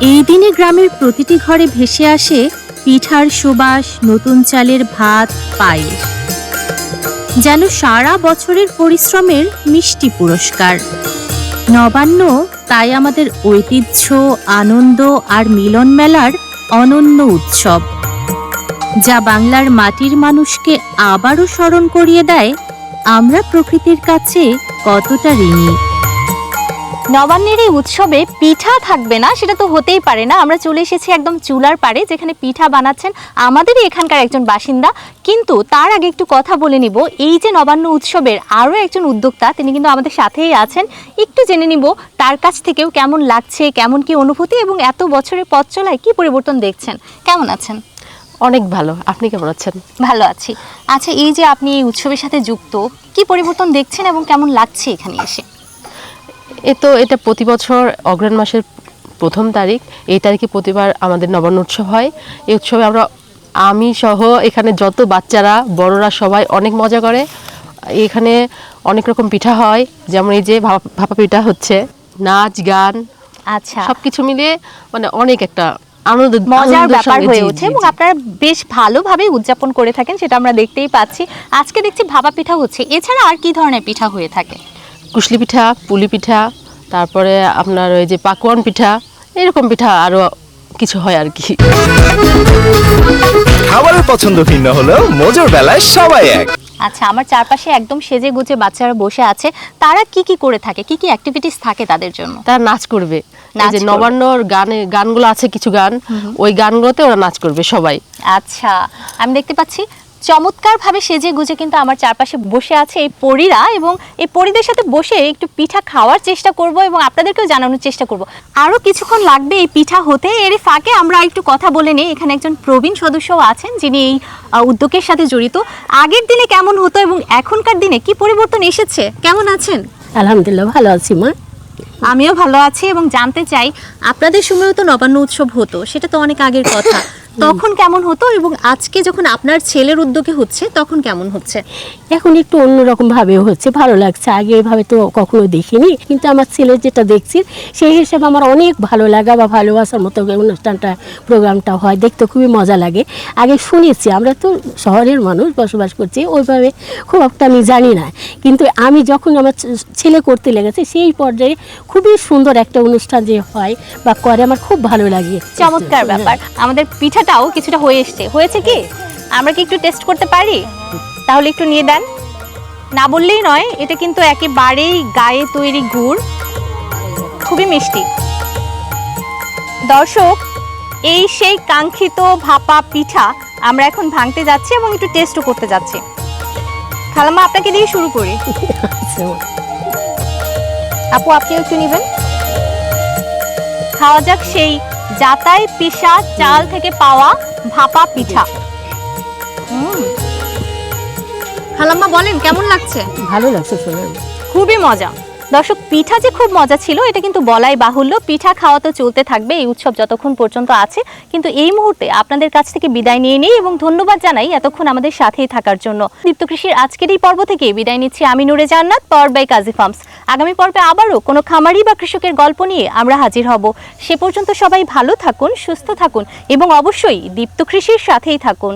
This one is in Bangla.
এই দিনে গ্রামের প্রতিটি ঘরে ভেসে আসে পিঠার সুবাস, নতুন চালের ভাত, পায়েস। যেন সারা বছরের পরিশ্রমের মিষ্টি পুরস্কার। নবান্ন, তাই আমাদের ঐতিহ্য, আনন্দ আর মিলন মেলার অনন্য উৎসব, যা বাংলার মাটির মানুষকে আবারও স্মরণ করিয়ে দেয় আমরা প্রকৃতির কাছে কতটা ঋণী। নবান্নের এই উৎসবে পিঠা থাকবে না সেটা তো হতেই পারে না। আমরা চলে এসেছি একদম চুলার পাড়ে যেখানে পিঠা বানাচ্ছেন আমাদেরই এখানকার একজন বাসিন্দা। কিন্তু তার আগে একটু কথা বলে নিব। এই যে নবান্ন উৎসবের আরও একজন উদ্যোক্তা তিনি কিন্তু আমাদের সাথেই আছেন। একটু জেনে নিব তার কাছ থেকেও কেমন লাগছে কেমন কি অনুভূতি এবং এত বছরের পথ চলায় কী পরিবর্তন দেখছেন? কেমন আছেন? অনেক ভালো। আপনি কেমন আছেন? ভালো আছি। আচ্ছা এই যে আপনি এই উৎসবের সাথে যুক্ত কি পরিবর্তন দেখছেন এবং কেমন লাগছে এখানে এসে? এ তো এটা প্রতি বছর অগ্রহায়ণ মাসের প্রথম তারিখ। এই তারিখে প্রতিবার আমাদের নবান্ন উৎসব হয়। এই উৎসবে আমরা আমি সহ এখানে যত বাচ্চারা বড়রা সবাই অনেক মজা করে। এখানে অনেক রকম পিঠা হয় যেমন এই যে ভাপা পিঠা হচ্ছে নাচ গান আচ্ছা। সব কিছু মিলিয়ে মানে অনেক একটা আনন্দ মজার ব্যাপার হয়ে ওঠে এবং আপনারা বেশ ভালোভাবে উদযাপন করে থাকেন সেটা আমরা দেখতেই পাচ্ছি। আজকে দেখছি ভাপা পিঠা হচ্ছে এছাড়া আর কি ধরনের পিঠা হয়ে থাকে? কুশলি পিঠা পুলি পিঠা তারপরে আপনার ওই যে পাকুয়ান পিঠা এরকম পিঠা আরও কিছু হয় আর কি। খাবারের পছন্দ ভিন্ন হলেও মজার বেলায় সবাই এক। আচ্ছা আমার চারপাশে একদম সেজে গুজে বাচ্চারা বসে আছে তারা কি কি করে থাকে? কি কি অ্যাক্টিভিটিস থাকে তাদের জন্য? তারা নাচ করবে। এই যে করবে। নবান্নর গানে গানগুলো আছে কিছু গান ওই গানগুলোতে ওরা নাচ করবে সবাই। আচ্ছা আমি দেখতে পাচ্ছি চমৎকারভাবে সেজে গুজে কিন্তু আমার চারপাশে বসে আছে এই পরীরা এবং এই পরীদের সাথে বসে একটু পিঠা খাওয়ার চেষ্টা করব এবং আপনাদেরকেও জানানোর চেষ্টা করব। আরও কিছুক্ষণ লাগবে এই পিঠা হতে। এর ফাঁকে আমরা একটু কথা বলে নিই। এখানে একজন প্রবীণ সদস্যও আছেন যিনি এই উদ্যোগের সাথে জড়িত। আগের দিনে কেমন হতো এবং এখনকার দিনে কি পরিবর্তন এসেছে? কেমন আছেন? আলহামদুলিল্লাহ, ভালো আছি মা। আমিও ভালো আছি এবং জানতে চাই আপনাদের সময়ও তো নবান্ন উৎসব হতো সেটা তো অনেক আগের কথা। তখন কেমন হতো এবং আজকে যখন আপনার ছেলের উদ্যোগে হচ্ছে তখন কেমন হচ্ছে? এখন একটু অন্যরকম ভাবে হচ্ছে ভালো লাগছে। আগে এভাবে তো কখনো দেখিনি কিন্তু আমার ছেলে যেটা দেখছি সেই হিসেবে আমার অনেক ভালো লাগা বা ভালোবাসার মতো অনুষ্ঠানটা প্রোগ্রামটা হয় দেখতে খুবই মজা লাগে। আগে শুনেছি আমরা তো শহরের মানুষ বসবাস করছি ওইভাবে খুব একটা আমি জানি না। কিন্তু আমি যখন আমার ছেলে করতে লেগেছে সেই পর্যায়ে খুবই সুন্দর একটা অনুষ্ঠান যে হয় বা করে আমার খুব ভালো লাগে। চমৎকার ব্যাপার। আমাদের পিঠাটাও কিছুটা হয়ে এসছে। হয়েছে কি? আমরা কি একটু টেস্ট করতে পারি? তাহলে একটু নিয়ে দেন। না বললেই নয় এটা কিন্তু একেবারেই গায়ে তৈরি গুড়। খুবই মিষ্টি। দর্শক এই সেই কাঙ্ক্ষিত ভাপা পিঠা আমরা এখন ভাঙতে যাচ্ছি এবং একটু টেস্টও করতে যাচ্ছি। খালাম্মা আপনাকে দিয়ে শুরু করি। আচ্ছা। আপু আপনি একটু নেবেন? খাওয়া যাক সেই জাতায় পিসা চাল থেকে পাওয়া ভাপা পিঠা। খালাম্মা বলেন কেমন লাগছে? ভালো লাগছে শুনে খুবই মজা। দর্শক, পিঠা যে খুব মজা ছিল, এটা কিন্তু বলাই বাহুল্য। পিঠা খাওয়া তো চলতে থাকবে, এই উৎসব যতক্ষণ পর্যন্ত আছে। কিন্তু এই মুহূর্তে আপনাদের কাছ থেকে বিদায় নিয়ে নিই এবং ধন্যবাদ জানাই এতক্ষণ আমাদের সাথেই থাকার জন্য। দীপ্ত কৃষির আজকের এই পর্ব থেকে বিদায় নিচ্ছি আমি নুরে জান্নাত পাওয়ার বাই কাজী ফার্মস আগামী পর্বে আবারও কোনো খামারি বা কৃষকের গল্প নিয়ে আমরা হাজির হব। সে পর্যন্ত সবাই ভালো থাকুন, সুস্থ থাকুন এবং অবশ্যই দীপ্ত কৃষির সাথেই থাকুন।